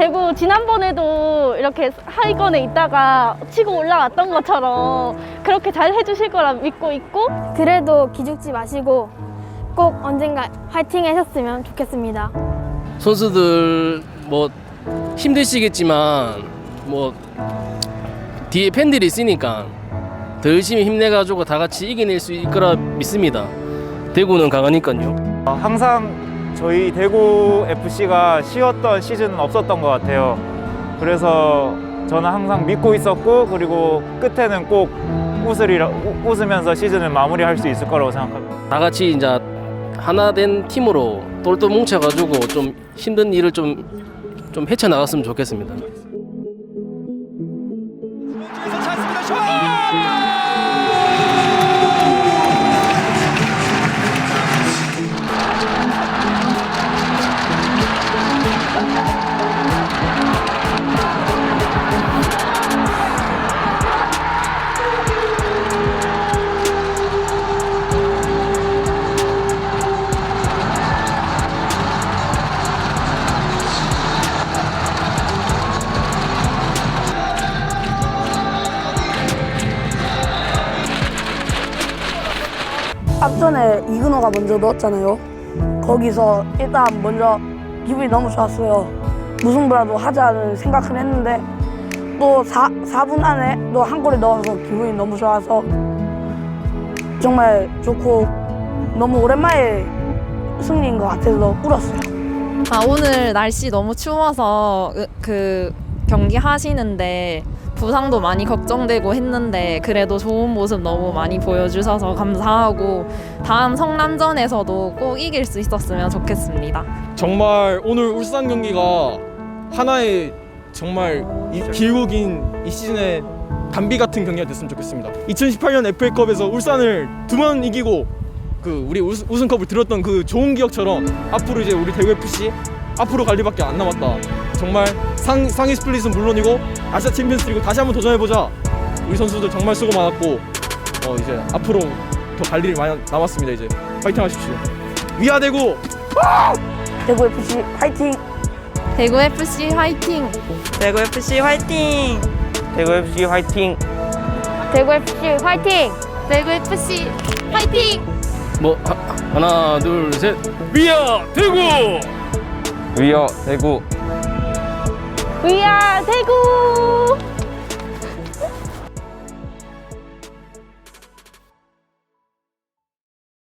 대구 지난번에도 이렇게 하위권에 있다가 치고 올라왔던 것처럼 그렇게 잘 해주실 거라 믿고 있고 그래도 기죽지 마시고 꼭 언젠가 화이팅 하셨으면 좋겠습니다. 선수들 뭐 힘드시겠지만 뭐 뒤에 팬들이 있으니까 더 열심히 힘내가지고 다 같이 이겨낼 수 있을 거라 믿습니다. 대구는 강하니까요. 어, 항상 저희 대구 FC가 쉬었던 시즌은 없었던 것 같아요. 그래서 저는 항상 믿고 있었고 그리고 끝에는 꼭 웃으리라, 우- 웃으면서 시즌을 마무리할 수 있을 거라고 생각합니다. 다 같이 이제 하나 된 팀으로 똘똘 뭉쳐가지고 좀 힘든 일을 좀, 좀 헤쳐 나갔으면 좋겠습니다. 찬스입니다. 슛! 앞전에 이근호가 먼저 넣었잖아요. 거기서 일단 먼저 기분이 너무 좋았어요. 무승부라도 하자는 생각은 했는데 또 4, 4분 안에 또 한 골을 넣어서 기분이 너무 좋아서 정말 좋고 너무 오랜만에 승리인 것 같아서 울었어요. 아 오늘 날씨 너무 추워서 으- 그 경기 하시는데 부상도 많이 걱정되고 했는데 그래도 좋은 모습 너무 많이 보여주셔서 감사하고 다음 성남전에서도 꼭 이길 수 있었으면 좋겠습니다. 정말 오늘 울산 경기가 하나의 정말 이 길고 긴 이 시즌의 단비 같은 경기가 됐으면 좋겠습니다. 2018년 FA컵에서 울산을 두 번 이기고 그 우리 우승, 우승컵을 들었던 그 좋은 기억처럼 앞으로 이제 우리 대구 FC 앞으로 갈 일밖에 안 남았다. 정말 상, 상위 스플릿은 물론이고 아시아 챔피언스리그 다시 한번 도전해 보자. 우리 선수들 정말 수고 많았고 어 이제 앞으로 더 갈 일이 많이 남았습니다. 이제 파이팅 하십시오. 위아 대구. 대구 FC 화이팅! 대구 FC 화이팅! 대구 FC 화이팅! 대구 FC 화이팅! 대구 FC 화이팅! 대구 FC 화이팅! 뭐 하, 하나 둘 셋. 위아 대구. 위어 대구! 위아 대구